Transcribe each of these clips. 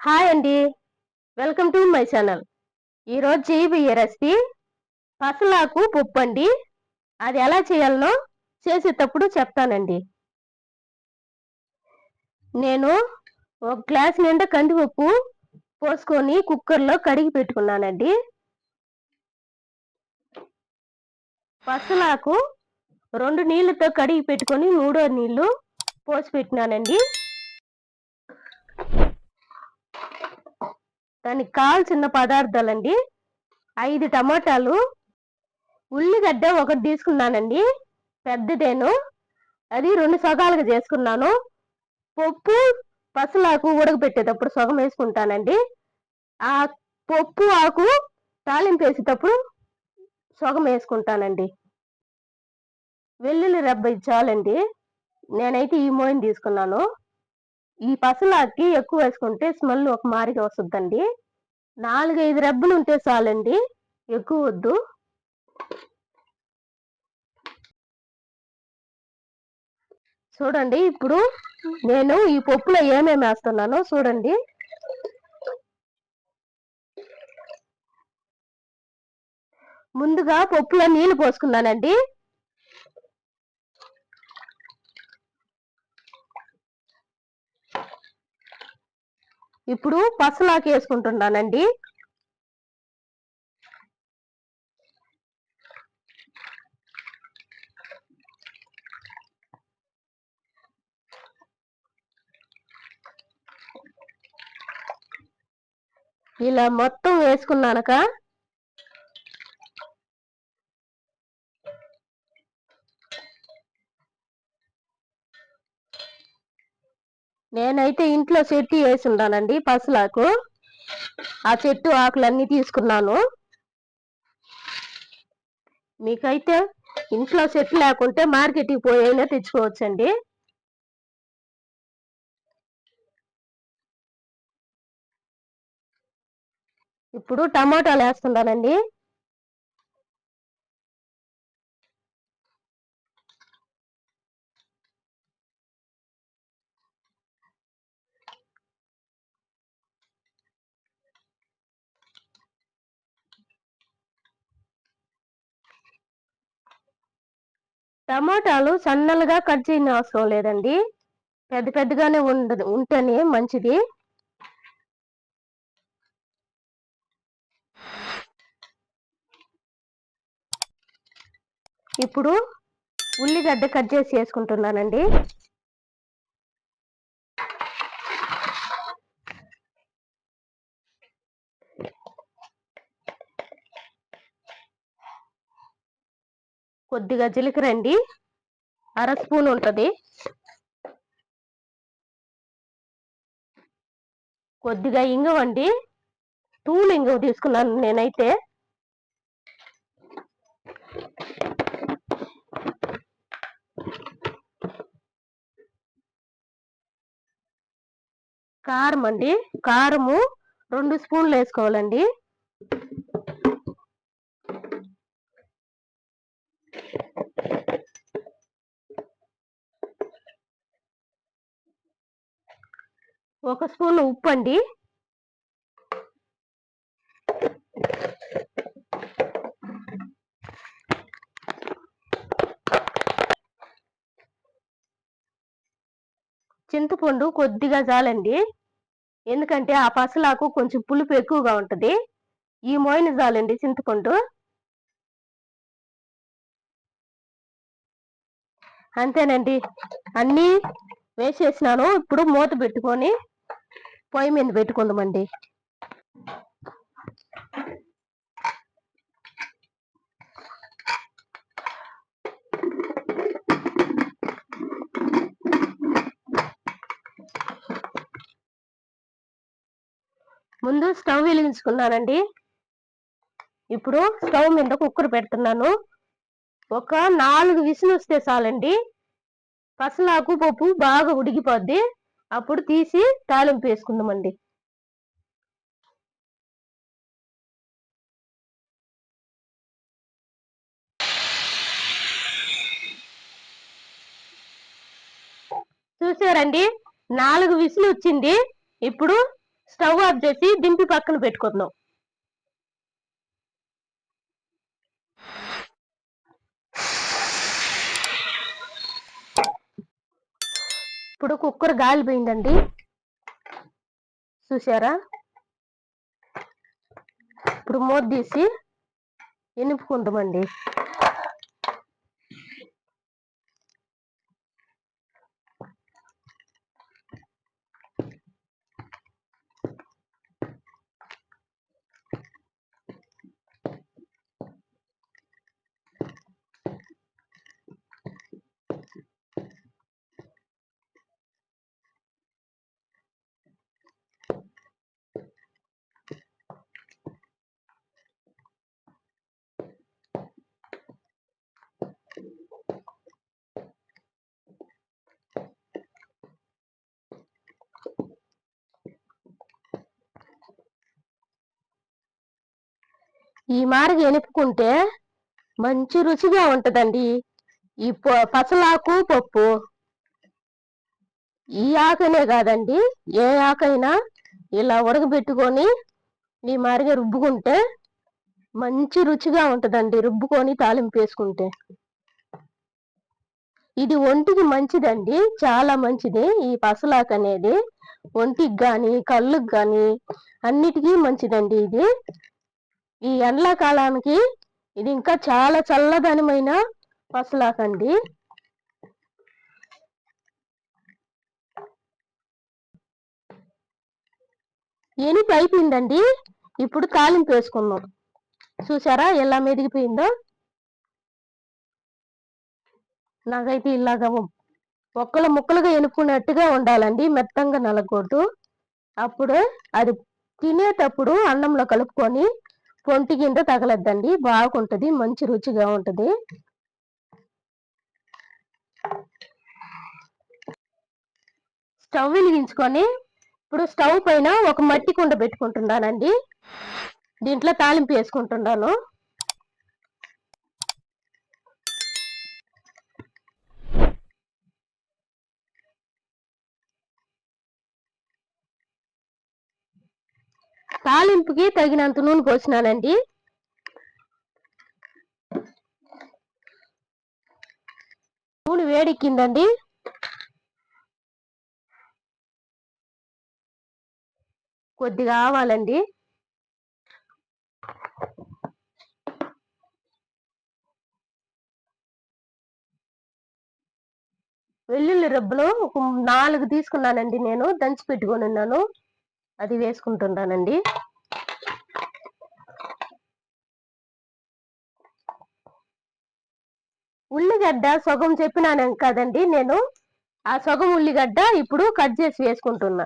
Hi అండి. Welcome to my channel. ఈరోజు చేయబోయే రెసిపీ పసలాకు పప్పు అండి. అది ఎలా చేయాలనో చేసేటప్పుడు చెప్తానండి. నేను ఒక గ్లాస్ నిండా కందిపప్పు పోసుకొని కుక్కర్లో కడిగి పెట్టుకున్నానండి. పసలాకు రెండు నీళ్ళతో కడిగి పెట్టుకొని మూడో నీళ్ళు పోసి పెట్టినానండి. దానికి కావాల్సిన పదార్థాలండి. ఐదు టమాటాలు ఉల్లిగడ్డ ఒకటి తీసుకున్నానండి. పెద్దదేను. అది రెండు సగాలుగా చేసుకున్నాను. పప్పు పసలాకు ఉడకబెట్టేటప్పుడు సగం వేసుకుంటానండి. ఆ పప్పు ఆకు తాలింపు వేసేటప్పుడు సగం వేసుకుంటానండి. వెల్లుల్లి రబ్బ చాలండి. నేనైతే ఈ మోయిన్ తీసుకున్నాను. ఈ పసలాకి ఎక్కువ వేసుకుంటే స్మెల్ ఒక మారిగా వస్తుందండి. నాలుగైదు రెబ్బలు ఉంటే చాలండి ఎక్కువ వద్దు. చూడండి ఇప్పుడు నేను ఈ పప్పులో ఏమేమి వేస్తున్నానో చూడండి. ముందుగా పప్పులో నీళ్ళు పోసుకున్నానండి. ఇప్పుడు పసలాకి వేసుకుంటున్నానండి. ఇలా మొత్తం వేసుకున్నాక నేనైతే ఇంట్లో చెట్టు వేసి ఉన్నానండి పసులాకు. ఆ చెట్టు ఆకులన్నీ తీసుకున్నాను. మీకైతే ఇంట్లో చెట్టు లేకుంటే మార్కెట్కి పోయేలా తెచ్చుకోవచ్చండి. ఇప్పుడు టమాటాలు వేస్తున్నానండి. టమాటాలు సన్నలుగా కట్ చేయని అవసరం లేదండి. పెద్ద పెద్దగానే ఉండదు ఉంటేనే మంచిది. ఇప్పుడు ఉల్లిగడ్డ కట్ చేసి వేసుకుంటున్నానండి. కొద్దిగా జీలకర్ర అండి అర స్పూన్ ఉంటుంది. కొద్దిగా ఇంగవండి తూలు ఇంగవ తీసుకున్నాను నేనైతే. కారం అండి. కారము రెండు స్పూన్లు వేసుకోవాలండి. ఒక స్పూన్ ఉప్పు అండి చింతపండు కొద్దిగా జాలండి. ఎందుకంటే ఆ పసలాకు కొంచెం పులుపు ఎక్కువగా ఉంటుంది. ఈ మోయిన జాలండి చింతపండు. అంతేనండి. అన్నీ వేసేసినాను. ఇప్పుడు మూత పెట్టుకొని పొయ్యి మీద పెట్టుకుందామండి. ముందు స్టవ్ వెలిగించుకున్నానండి. ఇప్పుడు స్టవ్ మీద కుక్కర్ పెడుతున్నాను. ఒక నాలుగు విసులు వస్తే చాలండి. పసలాకు పప్పు బాగా ఉడికిపోద్ది. అప్పుడు తీసి తాలింపు వేసుకుందామండి. చూసారండి? నాలుగు విసులు వచ్చింది ఇప్పుడు స్టవ్ ఆఫ్ చేసి దింపి పక్కన పెట్టుకుందాం. ఇప్పుడు కుక్కర్ గాలిపోయిందండి. చూసారా ఇప్పుడు మూత తీసి ఎనుపుకుంటామండి ఈ మార్గ ఎనుపుకుంటే మంచి రుచిగా ఉంటదండి. ఈ పసలాకు పప్పు. ఈ ఆకనే కాదండి ఏ ఆకైనా ఇలా ఉడకబెట్టుకొని ఈ మార్గ రుబ్బుకుంటే మంచి రుచిగా ఉంటదండి రుబ్బుకొని తాలింపు వేసుకుంటే. ఇది ఒంటికి మంచిదండి చాలా మంచిది. ఈ పసలాకు అనేది ఒంటికి కానీ కళ్ళుకి కానీ అన్నిటికీ మంచిదండి ఇది. ఈ ఎండాకాలానికి ఇది ఇంకా చాలా చల్లదనమైన పసలాకండి. ఎనిపి అయిపోయిందండి. ఇప్పుడు తాలింపు వేసుకుందాం. చూసారా ఎలా మెదిగిపోయిందో? నాకైతే ఇలాగ ఒక్కల ముక్కలుగా ఎనుకున్నట్టుగా ఉండాలండి. మెత్తంగా నలగకూడదు. అప్పుడే అది తినేటప్పుడు అన్నంలో కలుపుకొని పొంటి కింద తగలద్దండి. బాగుంటుంది. మంచి రుచిగా ఉంటుంది. స్టవ్ వెలిగించుకొని ఇప్పుడు స్టవ్ పైన ఒక మట్టి కుండ పెట్టుకుంటున్నానండి. దీంట్లో తాలింపు వేసుకుంటున్నాను. తాలింపుకి తగినంత నూనె పోసినానండి. నూనె వేడెక్కిందండి. కొద్దిగా ఆవాలండి వెల్లుల్లి రబ్బలు ఒక నాలుగు తీసుకున్నానండి నేను దంచి పెట్టుకొని ఉన్నాను. అది వేసుకుంటున్నానండి ఉల్లిగడ్డ సగం చెప్పినాను కదండి నేను. ఆ సగం ఉల్లిగడ్డ ఇప్పుడు కట్ చేసి వేసుకుంటున్నా.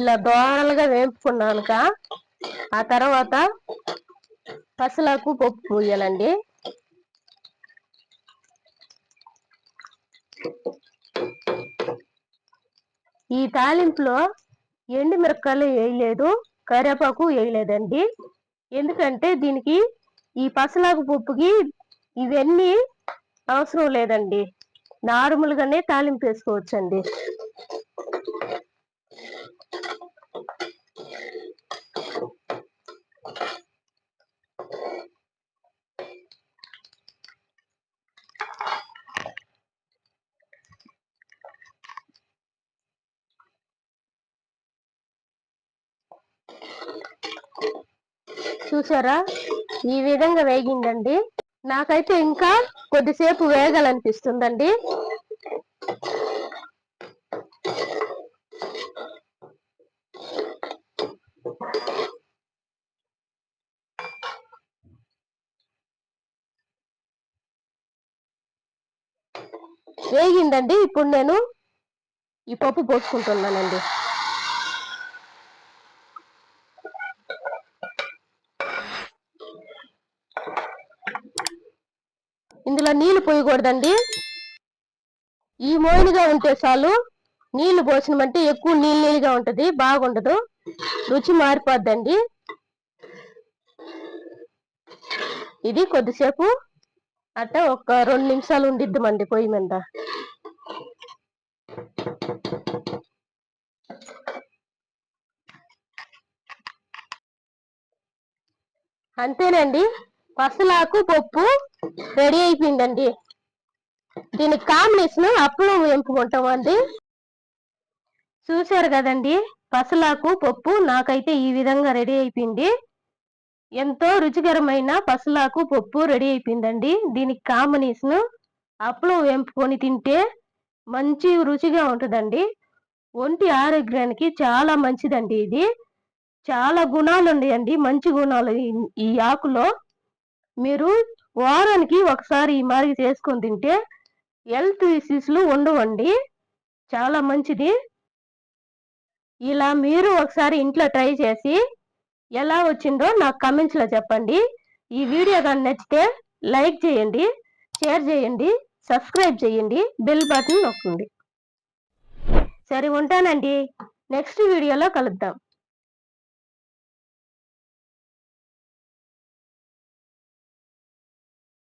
ఇలా దోరలుగా వేపుకున్నాక ఆ తర్వాత పసలకు పప్పు పూయాలండి ఈ తాలింపులో ఎండు మిరపకాయలు వేయలేదు కరివేపాకు వేయలేదండి. ఎందుకంటే దీనికి ఈ పసలాకు పప్పుకి ఇవన్నీ అవసరం లేదండి. నార్మల్గానే తాలింపు వేసుకోవచ్చండి. చూసారా? ఈ విధంగా వేగిందండి. నాకైతే ఇంకా కొద్దిసేపు వేగాలనిపిస్తుందండి. వేగిందండి. ఇప్పుడు నేను ఈ పప్పు పోసుకుంటున్నానండి. ఇందులో నీళ్ళు పోయకూడదండి. ఈ మోయినగా ఉంటే చాలు నీళ్ళు పోసినమంటే ఎక్కువ నీళ్ళు నీళ్ళుగా ఉంటుంది బాగుండదు. రుచి మారిపోద్దండి. ఇది కొద్దిసేపు అట్ట ఒక రెండు నిమిషాలు ఉండిద్దామండి పొయ్యి మీద. అంతేనండి. పసలాకు పప్పు రెడీ అయిపోయిందండి. దీనికి కాంబినేషన్ అప్పలం వేపుకుంటామండి చూశారు కదండి పసలాకు పప్పు నాకైతే ఈ విధంగా రెడీ అయిపోయింది. ఎంతో రుచికరమైన పసలాకు పప్పు రెడీ అయిపోయిందండి. దీనికి కాంబినేషన్ అప్పలం వేంపుకొని తింటే మంచి రుచిగా ఉంటుందండి. ఒంటి ఆరోగ్యానికి చాలా మంచిదండి ఇది. చాలా గుణాలు ఉన్నాయండి మంచి గుణాలు ఈ ఆకులో. మీరు వారానికి ఒకసారి ఈ మాదిరి చేసుకొని తింటే హెల్త్ ఇష్యూస్లు ఉండవండి. చాలా మంచిది. ఇలా మీరు ఒకసారి ఇంట్లో ట్రై చేసి ఎలా వచ్చిందో నాకు కమెంట్స్లో చెప్పండి. ఈ వీడియో కానీ నచ్చితే లైక్ చేయండి షేర్ చేయండి సబ్స్క్రైబ్ చేయండి బెల్ బటన్ నొక్కండి. సరే ఉంటానండి. నెక్స్ట్ వీడియోలో కలుద్దాం.